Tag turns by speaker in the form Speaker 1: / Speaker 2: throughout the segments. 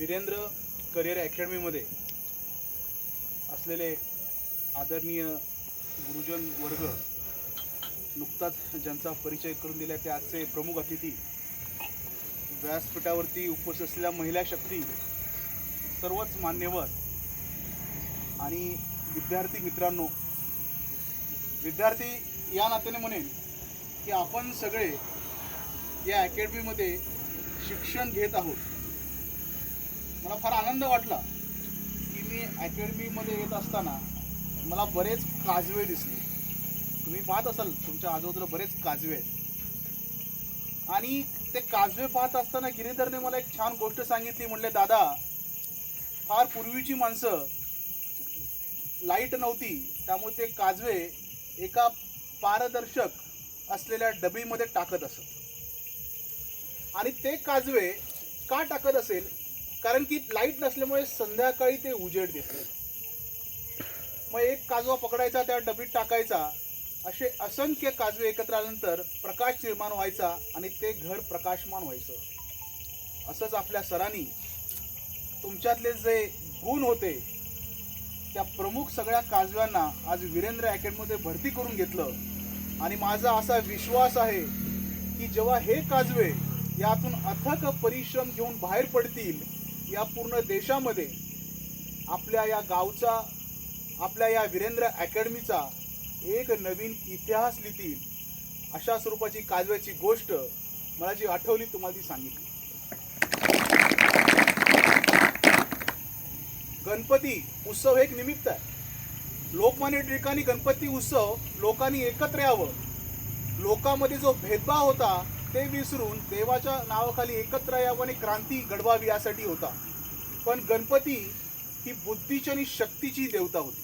Speaker 1: Virendra career अकॅडमीमध्ये असलेले आदरणीय गुरुजन वर्ग नुकताच ज्यांचा परिचय करून दिला ते आजचे प्रमुख अतिथी. व्यासपीठावरती उपस्थित असलेल्या महिला शक्ती सर्वच मान्यवर आणि विद्यार्थी मित्रांनो विद्यार्थी या नात्याने म्हणेन की आपण सगळे या अकॅडमीमध्ये शिक्षण घेत आहोत. मला फार आनंद वाटला की मी अकॅडमीमध्ये येत असताना मला बरेच काजवे दिसले. तुम्ही पाहत असाल तुमच्या आजूबाजूला बरेच काजवे आहेत. आणि ते काजवे पाहत असताना गिरीधरने मला एक छान गोष्ट सांगितली म्हणले दादा फार पूर्वीची माणसं लाइट नव्हती त्यामुळे ते काजवे एका पारदर्शक असलेल्या डबीमध्ये टाकत असत. आणि ते काजवे का टाकत असेल? कारण की लाइट नसल्यामुळे संध्याकाळी ते उजेड देते मग एक काजवा पकडायचा त्या डबीत टाकायचा असे असंख्य काजवे एकत्र आल्यानंतर प्रकाश निर्माण व्हायचा आणि ते घर प्रकाशमान व्हायचं. असंच आपल्या सरांनी तुमच्यातले जे गुण होते त्या प्रमुख सगळ्या काजव्यांना आज वीरेंद्र अकॅडमीमध्ये भरती करून घेतलं. आणि माझा असा विश्वास आहे की जेव्हा हे काजवे यातून अथक परिश्रम घेऊन बाहेर पडतील या पूर्ण देशामध्ये आपल्या या गावचा आपल्या या वीरेंद्र अकॅडमीचा एक नवीन इतिहास लिहितील अशा स्वरूपाची काजव्याची गोष्ट मला जी आठवली तुम्हाला ती सांगितली. गणपती उत्सव हे एक निमित्त आहे. लोकमान्य टिळकांनी गणपती उत्सव लोकांनी एकत्र यावं. लोकांमध्ये जो भेदभाव होता ते विसरून देवाच्या नावाखाली एकत्र यावं आणि क्रांती घडवावी यासाठी होता. पण गणपती ही बुद्धीची आणि शक्तीची देवता होती.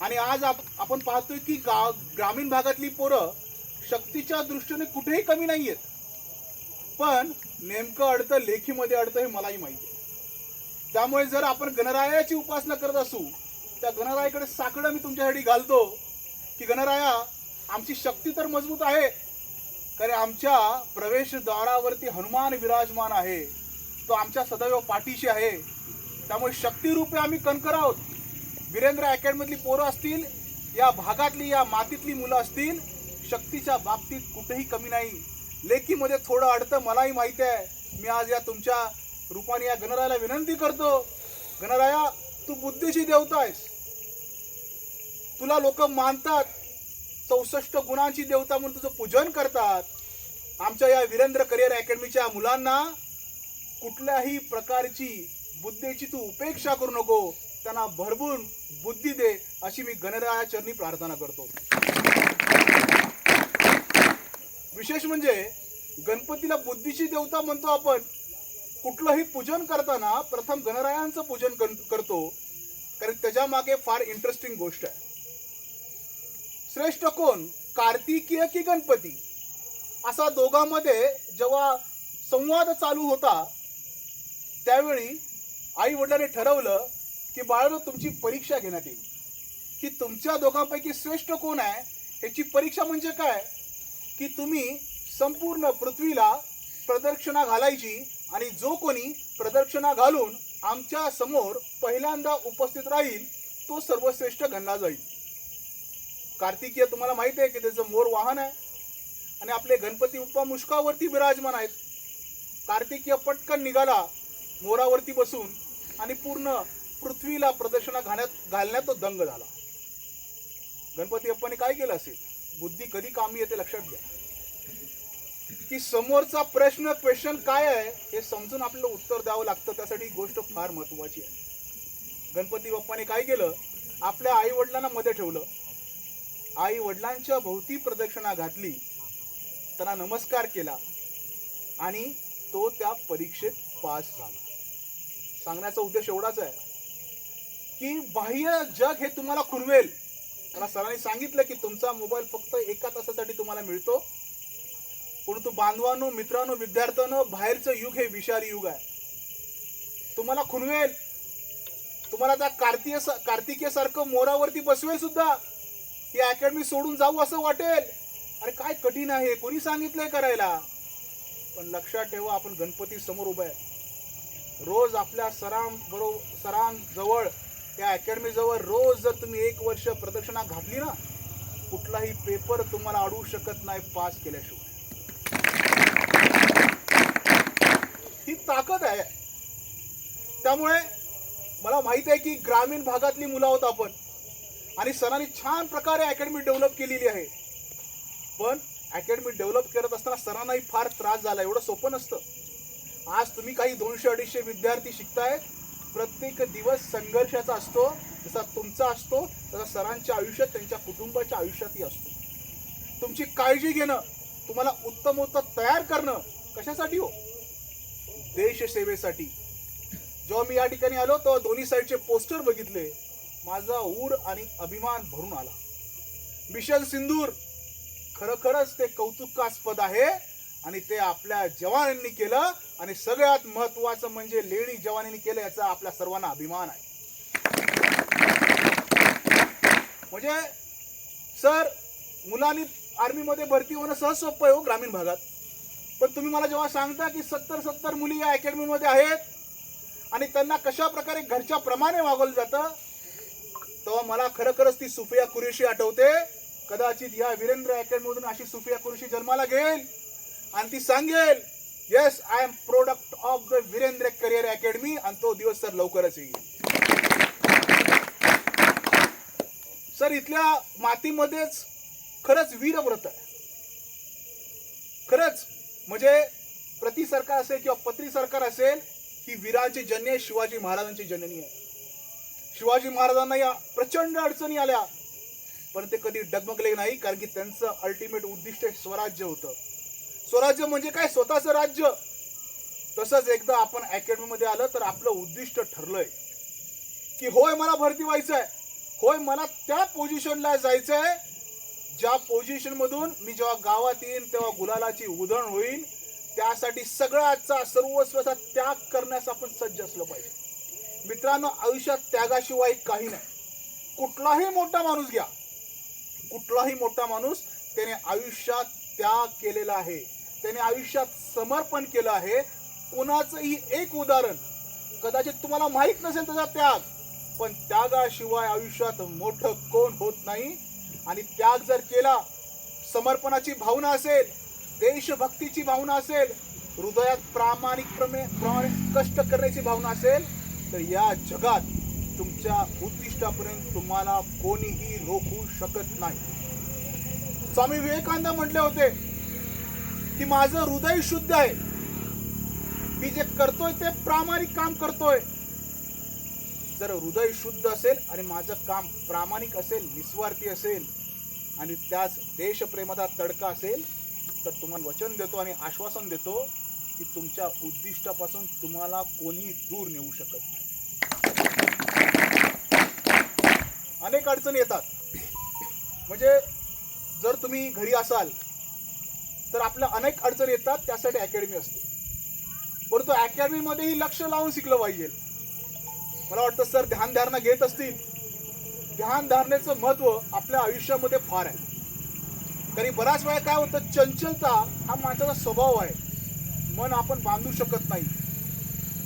Speaker 1: आणि आज आप आपण पाहतोय की गाव ग्रामीण भागातली पोरं शक्तीच्या दृष्टीने कुठेही कमी नाही आहेत पण नेमकं अडतं लेखीमध्ये अडतं हे मलाही माहिती आहे. त्यामुळे जर आपण गणरायाची उपासना करत असू त्या गणरायाकडे साकडं मी तुमच्यासाठी घालतो की गणराया आमची शक्ती तर मजबूत आहे कारण आमच्या प्रवेशद्वारावरती हनुमान विराजमान आहे. तो आमच्या सदैव पाठीशी आहे. त्यामुळे शक्तिरूपे आम्ही कणकर आहोत. वीरेंद्र अकॅडमीतली पोरं असतील या भागातली या मातीतली मुलं असतील शक्तीच्या बाबतीत कुठेही कमी नाही. लेखीमध्ये थोडं अडतं मलाही माहीत आहे. मी आज या तुमच्या रूपाने या गणरायाला विनंती करतो. गणराया तू बुद्धीची देवता आहेस तुला लोक मानतात. चौसष्ट गुणांची देवता म्हणून तुझं पूजन करतात. आमच्या या वीरेंद्र करिअर अकॅडमीच्या मुलांना कुठल्याही प्रकारची बुद्धीची तू उपेक्षा करू नको. त्यांना भरभरून बुद्धी दे अशी मी गणरायाचरणी प्रार्थना करतो. विशेष म्हणजे गणपतीला बुद्धीची देवता म्हणतो आपण. कुठलंही पूजन करताना प्रथम गणरायांचं पूजन कर- करतो. कारण त्याच्यामागे फार इंटरेस्टिंग गोष्ट आहे. श्रेष्ठ कोण? कार्तिकीय की गणपती? असा दोघांमध्ये जेव्हा संवाद चालू होता त्यावेळी आई वडिलांनी ठरवलं की बाळानं तुमची परीक्षा घेण्यात येईल. की तुमच्या दोघांपैकी श्रेष्ठ कोण आहे? ह्याची परीक्षा म्हणजे काय? की तुम्ही संपूर्ण पृथ्वीला प्रदक्षिणा घालायची आणि जो कोणी प्रदक्षिणा घालून आमच्यासमोर पहिल्यांदा उपस्थित राहील तो सर्वश्रेष्ठ गणला जाईल. कार्तिकीय तुम्हाला माहिती आहे की त्याचं मोर वाहन आहे. आणि आपले गणपती बाप्पा मुष्कावरती विराजमान आहेत. कार्तिकीय पटकन निघाला मोरावरती बसून आणि पूर्ण पृथ्वीला प्रदर्शना घालण्यात घालण्यात तो दंग झाला. गणपती अप्पाने काय केलं असेल? बुद्धी कधी कामी येते लक्षात घ्या. की समोरचा प्रश्न क्वेश्चन काय आहे हे समजून आपल्याला उत्तर द्यावं लागतं. त्यासाठी ही गोष्ट फार महत्वाची आहे. गणपती बाप्पाने काय केलं? आपल्या आई वडिलांना मध्ये ठेवलं. आई वडिलांच्या भोवती प्रदक्षिणा घातली. त्यांना नमस्कार केला आणि तो त्या परीक्षेत पास झाला. सांगण्याचा उद्देश एवढाच आहे की बाह्य जग हे तुम्हाला खुनवेल मला सरांनी सांगितलं की तुमचा मोबाईल फक्त एका तासासाठी तुम्हाला मिळतो. परंतु बांधवांनो मित्रांनो विद्यार्थ्यांनो बाहेरचं युग हे विषारी युग आहे. तुम्हाला खुणवेल. तुम्हाला त्या कार्तिय कार्तिकेसारखं मोरावरती बसवेल सुद्धा. ही अकॅडमी सोडून जाऊ असं वाटेल. अरे काय कठीण आहे कोणी सांगितलंय करायला? पण लक्षात ठेवा आपण गणपती समोर उभा आहे. रोज आपल्या सरां बरोबर सरांजवळ त्या अकॅडमीजवळ रोज जर तुम्ही एक वर्ष प्रदक्षिणा घातली ना कुठलाही पेपर तुम्हाला अडवू शकत नाही पास केल्याशिवाय. ही ताकद आहे. त्यामुळे मला माहीत आहे की ग्रामीण भागातली मुलं आहोत आपण. आणि सरांनी छान प्रकारे अकॅडमी डेव्हलप केलेली आहे. पण अकॅडमी डेव्हलप करत असताना सरांनाही फार त्रास झाला. एवढं सोपं नसतं. आज तुम्ही काही दोनशे अडीचशे विद्यार्थी शिकतायत प्रत्येक दिवस संघर्षाचा असतो. जसा तुमचा असतो तसा सरांच्या आयुष्यात त्यांच्या कुटुंबाच्या आयुष्यातही असतो. तुमची काळजी घेणं तुम्हाला उत्तम उत्तम तयार करणं कशासाठी हो? देशसेवेसाठी जेव्हा मी या ठिकाणी आलो तेव्हा दोन्ही साईडचे पोस्टर बघितले. माझा ऊर आणि अभिमान भरून आला. मिशन सिंदूर खरोखरच ते कौतुकास्पद आहे आणि ते आपल्या जवानांनी केलं आणि सगळ्यात महत्वाचं म्हणजे लेणी जवानांनी केलं याचा आपल्या सर्वांना अभिमान आहे. म्हणजे सर मुलांनी आर्मीमध्ये भरती होणं सहज सोपं आहे हो ग्रामीण भागात. पण तुम्ही मला जेव्हा सांगता की सत्तर सत्तर मुली या अकॅडमीमध्ये आहेत आणि त्यांना कशा प्रकारे घरच्या प्रमाणे वागवलं जातं तेव्हा मला खरोखरच ती सुफिया कुरेशी आठवते. कदाचित या वीरेंद्र अकॅडमीमधून अशी सुफिया कुरेशी जन्माला घेईल. आणि ती सांगेल yes I am product of the Virendra career academy आणि तो दिवस सर लवकरच येईल. सर इथल्या मातीमध्येच खरंच वीरव्रत आहे. खरंच म्हणजे प्रति सरकार असेल किंवा पत्री सरकार असेल ही वीरांची जननी शिवाजी महाराजांची जननी आहे. शिवाजी महाराजांना या प्रचंड अडचणी आल्या. पण ते कधी डगमगले नाही कारण की त्यांचं अल्टिमेट उद्दिष्ट स्वराज्य होतं. स्वराज्य म्हणजे काय? स्वतःचं राज्य. तसंच एकदा आपण अकॅडमीमध्ये आलं तर आपलं उद्दिष्ट ठरलंय. की होय मला भरती व्हायचं आहे होय मला त्या पोझिशनला जायचं आहे ज्या पोझिशनमधून मी जेव्हा गावात येईन तेव्हा गुलालाची उधळण होईल त्यासाठी सगळ्याचा सर्वस्वाचा त्याग करण्यास आपण सज्ज असलं पाहिजे. मित्रांनो आयुष्यात त्यागाशिवाय काही नाही. कुठलाही मोठा माणूस घ्या. कुठलाही मोठा माणूस त्याने आयुष्यात त्याग केलेला आहे. त्याने आयुष्यात समर्पण केलं आहे. कोणाचंही एक उदाहरण कदाचित तुम्हाला माहीत नसेल त्याचा त्याग पण त्यागाशिवाय आयुष्यात मोठं कोण होत नाही. आणि त्याग जर केला समर्पणाची भावना असेल देशभक्तीची भावना असेल हृदयात प्रामाणिकप्रमे प्रामाणिक कष्ट करण्याची भावना असेल तर या जगात तुमच्या उद्दिष्टापर्यंत तुम्हाला कोणीही रोखू शकत नाही. स्वामी विवेकानंद म्हटले होते की माझं हृदय शुद्ध आहे. मी जे करतोय ते प्रामाणिक काम करतोय. जर हृदय शुद्ध असेल आणि माझं काम प्रामाणिक असेल निस्वार्थी असेल आणि त्याच देशप्रेमाचा तडका असेल तर तुम्हाला वचन देतो आणि आश्वासन देतो की तुमच्या उद्दिष्टापासून तुम्हाला कोणी दूर नेऊ शकत नाही. अनेक अडचणी येतात. म्हणजे जर तुम्ही घरी असाल तर आपल्या अनेक अडचणी येतात त्यासाठी अकॅडमी असते. परंतु अकॅडमीमध्येही लक्ष लावून शिकलं पाहिजे. मला वाटतं सर ध्यानधारणा घेत असतील. ध्यानधारणेचं महत्त्व आपल्या आयुष्यामध्ये फार आहे. कारण बऱ्याच वेळा काय होतं चंचलता हा माणसाचा स्वभाव आहे. मन आपण बांधू शकत नाही.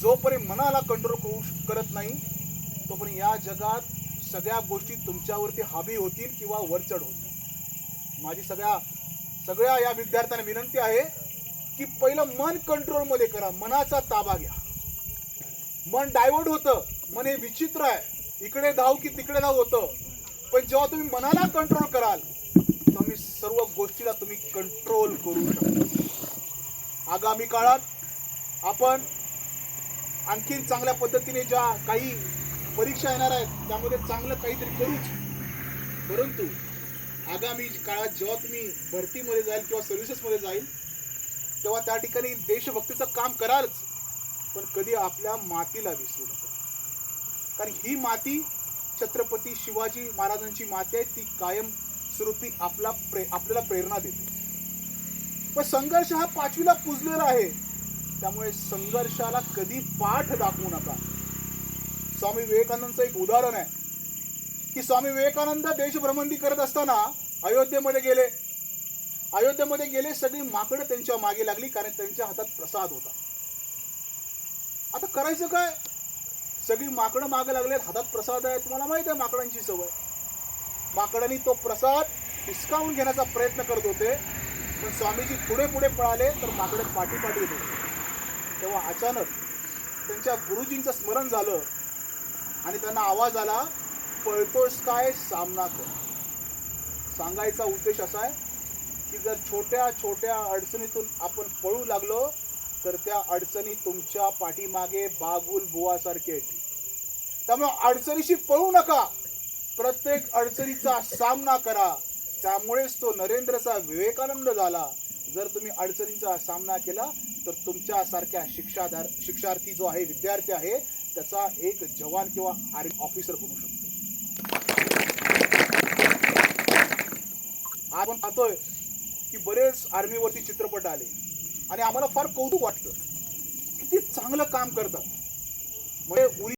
Speaker 1: जोपर्यंत मनाला कंट्रोल करू करत नाही तोपर्यंत या जगात सगळ्या गोष्टी तुमच्यावरती हावी होतील किंवा वरचढ होतील. माझी सगळ्या सगळ्या या विद्यार्थ्यांना विनंती आहे की पहिलं मन कंट्रोलमध्ये करा मनाचा ताबा घ्या. मन डायवर्ट होतं मन हे विचित्र आहे. इकडे धाव की तिकडे धाव होतं. पण जेव्हा तुम्ही मनाला कंट्रोल कराल तर मी सर्व गोष्टीला तुम्ही कंट्रोल करू शकता. आगामी काळात आपण आणखीन चांगल्या पद्धतीने ज्या काही परीक्षा येणार आहेत त्यामध्ये चांगलं काहीतरी करूच. परंतु आगामी काळात जेव्हा तुम्ही भरतीमध्ये जाईल किंवा सर्व्हिसेसमध्ये जाईल तेव्हा त्या ठिकाणी देशभक्तीचं काम करालच. पण कधी आपल्या मातीला विसरू नका. कारण ही माती छत्रपती शिवाजी महाराजांची माती आहे ती कायम स्वरूपी आपला प्रे आपल्याला प्रेरणा देते. पण संघर्ष हा पाचवीला पुजलेला आहे. त्यामुळे संघर्षाला कधी पाठ दाखवू नका. स्वामी विवेकानंदचं एक उदाहरण आहे. की स्वामी विवेकानंद देशभ्रमंती करत असताना अयोध्येमध्ये गेले. अयोध्येमध्ये गेले सगळी माकडं त्यांच्या मागे लागली कारण त्यांच्या हातात प्रसाद होता. आता करायचं काय? सगळी माकडं मागे लागलेत हातात प्रसाद आहे. तुम्हाला माहीत आहे माकडांची सवय. माकडांनी तो प्रसाद हिसकावून घेण्याचा प्रयत्न करत होते. पण स्वामीजी पुढे पुढे पळाले तर माकडे पाठीपाठी येत होते तेव्हा अचानक त्यांच्या गुरुजींचं स्मरण झालं आणि त्यांना आवाज आला पळतोस काय सामना कर सांगायचा उद्देश असा आहे की जर छोट्या छोट्या अडचणीतून आपण पळू लागलो तर त्या अडचणी तुमच्या पाठीमागे बागुल बुवासारखे येतील त्यामुळे अडचणीशी पळू नका. प्रत्येक अडचणीचा सामना करा. त्यामुळेच तो नरेंद्रचा विवेकानंद झाला. जर तुम्ही अडचणींचा सामना केला तर तुमच्यासारख्या शिक्षाधार शिक्षार्थी जो आहे विद्यार्थी आहे त्याचा एक जवान किंवा आर्मी ऑफिसर बनू शकतो. आपण पाहतोय की बरेच आर्मीवरती चित्रपट आले. आणि आम्हाला फार कौतुक वाटतं किती चांगलं काम करतात. म्हणजे उरी